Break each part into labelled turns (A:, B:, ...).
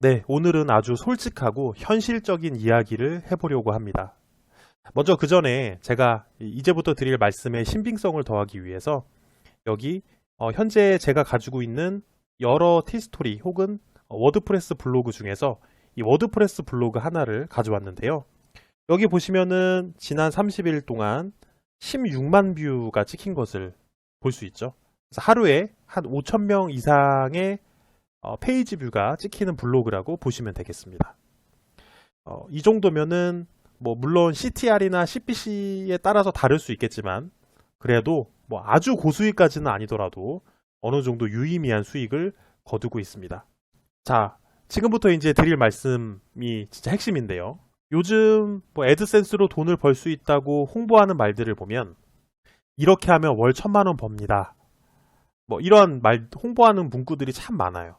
A: 네, 오늘은 아주 솔직하고 현실적인 이야기를 해보려고 합니다. 먼저 그 전에 제가 이제부터 드릴 말씀의 신빙성을 더하기 위해서 여기 어, 현재 제가 가지고 있는 여러 티스토리 혹은 워드프레스 블로그 중에서 이 워드프레스 블로그 하나를 가져왔는데요. 여기 보시면은 지난 30일 동안 16만 뷰가 찍힌 것을 볼 수 있죠. 그래서 하루에 한 5천 명 이상의 어, 페이지 뷰가 찍히는 블로그라고 보시면 되겠습니다. 어, 이 정도면은 뭐 물론 CTR이나 CPC에 따라서 다를 수 있겠지만 그래도 뭐 아주 고수익까지는 아니더라도 어느 정도 유의미한 수익을 거두고 있습니다. 자, 지금부터 이제 드릴 말씀이 진짜 핵심인데요. 요즘 뭐 애드센스로 돈을 벌 수 있다고 홍보하는 말들을 보면 이렇게 하면 월 천만 원 법니다. 뭐 이런 말 홍보하는 문구들이 참 많아요.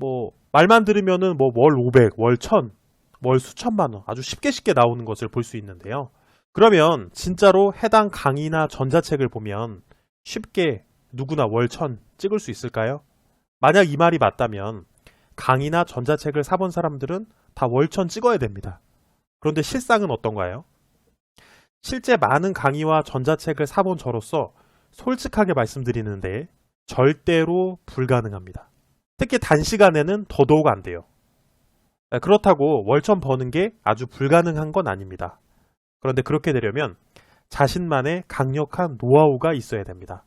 A: 뭐 말만 들으면은 뭐 월 500, 월 1000, 월 수천만 원 아주 쉽게 쉽게 나오는 것을 볼 수 있는데요. 그러면 진짜로 해당 강의나 전자책을 보면 쉽게 누구나 월 1000 찍을 수 있을까요? 만약 이 말이 맞다면 강의나 전자책을 사본 사람들은 다 월 1000 찍어야 됩니다. 그런데 실상은 어떤가요? 실제 많은 강의와 전자책을 사본 저로서 솔직하게 말씀드리는데 절대로 불가능합니다. 특히 단시간에는 더더욱 안 돼요. 네, 그렇다고 월천 버는 게 아주 불가능한 건 아닙니다. 그런데 그렇게 되려면 자신만의 강력한 노하우가 있어야 됩니다.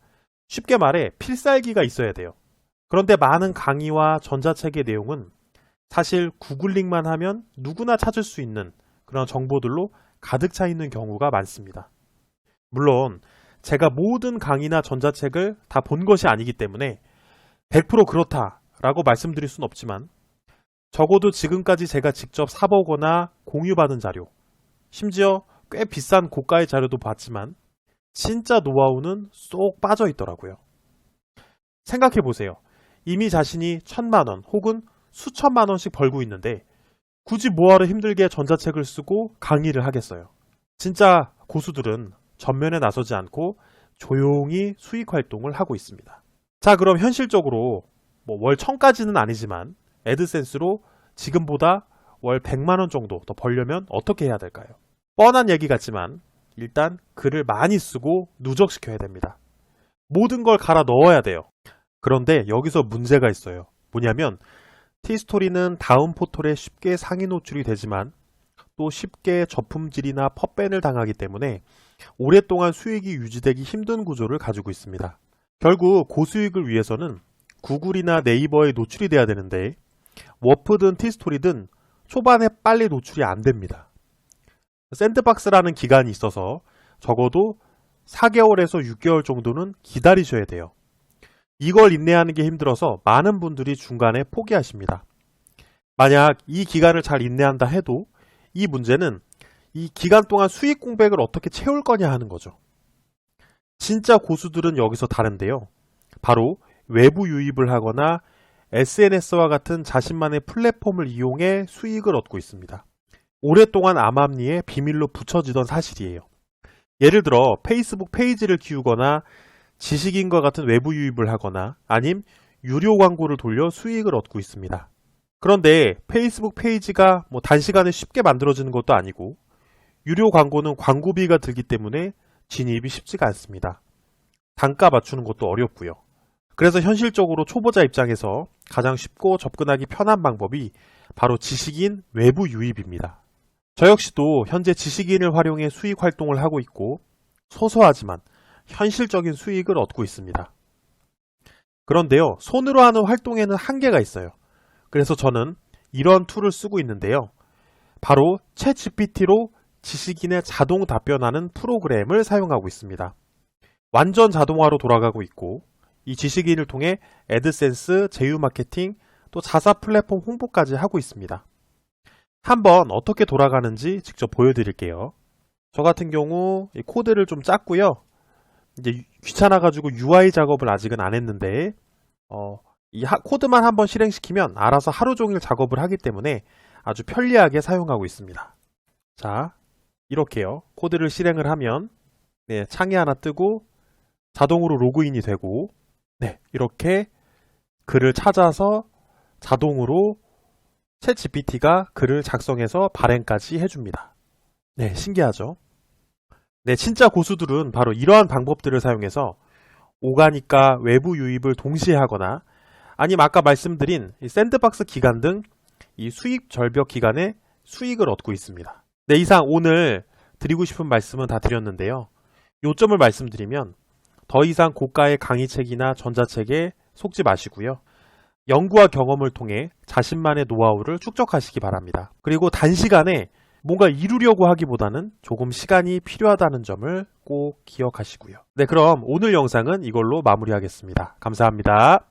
A: 쉽게 말해 필살기가 있어야 돼요. 그런데 많은 강의와 전자책의 내용은 사실 구글링만 하면 누구나 찾을 수 있는 그런 정보들로 가득 차 있는 경우가 많습니다. 물론 제가 모든 강의나 전자책을 다 본 것이 아니기 때문에 100% 그렇다 라고 말씀드릴 수는 없지만 적어도 지금까지 제가 직접 사보거나 공유받은 자료, 심지어 꽤 비싼 고가의 자료도 봤지만 진짜 노하우는 쏙 빠져 있더라고요. 생각해 보세요. 이미 자신이 천만 원 혹은 수천만 원씩 벌고 있는데 굳이 뭐하러 힘들게 전자책을 쓰고 강의를 하겠어요. 진짜 고수들은 전면에 나서지 않고 조용히 수익 활동을 하고 있습니다. 자, 그럼 현실적으로 뭐월 1000까지는 아니지만 애드센스로 지금보다 월 100만 원 정도 더 벌려면 어떻게 해야 될까요? 뻔한 얘기 같지만 일단 글을 많이 쓰고 누적시켜야 됩니다. 모든 걸 갈아 넣어야 돼요. 그런데 여기서 문제가 있어요. 뭐냐면 티스토리는 다음 포털에 쉽게 상위 노출이 되지만 또 쉽게 저품질이나 펍밴을 당하기 때문에 오랫동안 수익이 유지되기 힘든 구조를 가지고 있습니다. 결국 고수익을 위해서는 구글이나 네이버에 노출이 돼야 되는데 워프든 티스토리든 초반에 빨리 노출이 안 됩니다. 샌드박스라는 기간이 있어서 적어도 4개월에서 6개월 정도는 기다리셔야 돼요. 이걸 인내하는 게 힘들어서 많은 분들이 중간에 포기하십니다. 만약 이 기간을 잘 인내한다 해도 이 문제는 이 기간 동안 수익 공백을 어떻게 채울 거냐 하는 거죠. 진짜 고수들은 여기서 다른데요. 바로 외부 유입을 하거나 SNS와 같은 자신만의 플랫폼을 이용해 수익을 얻고 있습니다. 오랫동안 암암리에 비밀로 붙여지던 사실이에요. 예를 들어 페이스북 페이지를 키우거나 지식인과 같은 외부 유입을 하거나 아님 유료 광고를 돌려 수익을 얻고 있습니다. 그런데 페이스북 페이지가 뭐 단시간에 쉽게 만들어지는 것도 아니고 유료 광고는 광고비가 들기 때문에 진입이 쉽지가 않습니다. 단가 맞추는 것도 어렵고요. 그래서 현실적으로 초보자 입장에서 가장 쉽고 접근하기 편한 방법이 바로 지식인 외부 유입입니다. 저 역시도 현재 지식인을 활용해 수익 활동을 하고 있고 소소하지만 현실적인 수익을 얻고 있습니다. 그런데요, 손으로 하는 활동에는 한계가 있어요. 그래서 저는 이런 툴을 쓰고 있는데요. 바로 챗 GPT로 지식인의 자동 답변하는 프로그램을 사용하고 있습니다. 완전 자동화로 돌아가고 있고 이 지식인을 통해 애드센스, 제휴 마케팅, 또 자사 플랫폼 홍보까지 하고 있습니다. 한번 어떻게 돌아가는지 직접 보여드릴게요. 저 같은 경우 이 코드를 좀 짰고요. 이제 귀찮아가지고 UI 작업을 아직은 안 했는데 어, 이 하- 코드만 한번 실행시키면 알아서 하루 종일 작업을 하기 때문에 아주 편리하게 사용하고 있습니다. 자, 이렇게요. 코드를 실행을 하면 네, 창이 하나 뜨고 자동으로 로그인이 되고 네, 이렇게 글을 찾아서 자동으로 챗 GPT가 글을 작성해서 발행까지 해줍니다. 네, 신기하죠? 네, 진짜 고수들은 바로 이러한 방법들을 사용해서 오가니까 외부 유입을 동시에 하거나 아니면 아까 말씀드린 이 샌드박스 기간 등 이 수익 절벽 기간에 수익을 얻고 있습니다. 네, 이상 오늘 드리고 싶은 말씀은 다 드렸는데요. 요점을 말씀드리면 더 이상 고가의 강의책이나 전자책에 속지 마시고요. 연구와 경험을 통해 자신만의 노하우를 축적하시기 바랍니다. 그리고 단시간에 뭔가 이루려고 하기보다는 조금 시간이 필요하다는 점을 꼭 기억하시고요. 네, 그럼 오늘 영상은 이걸로 마무리하겠습니다. 감사합니다.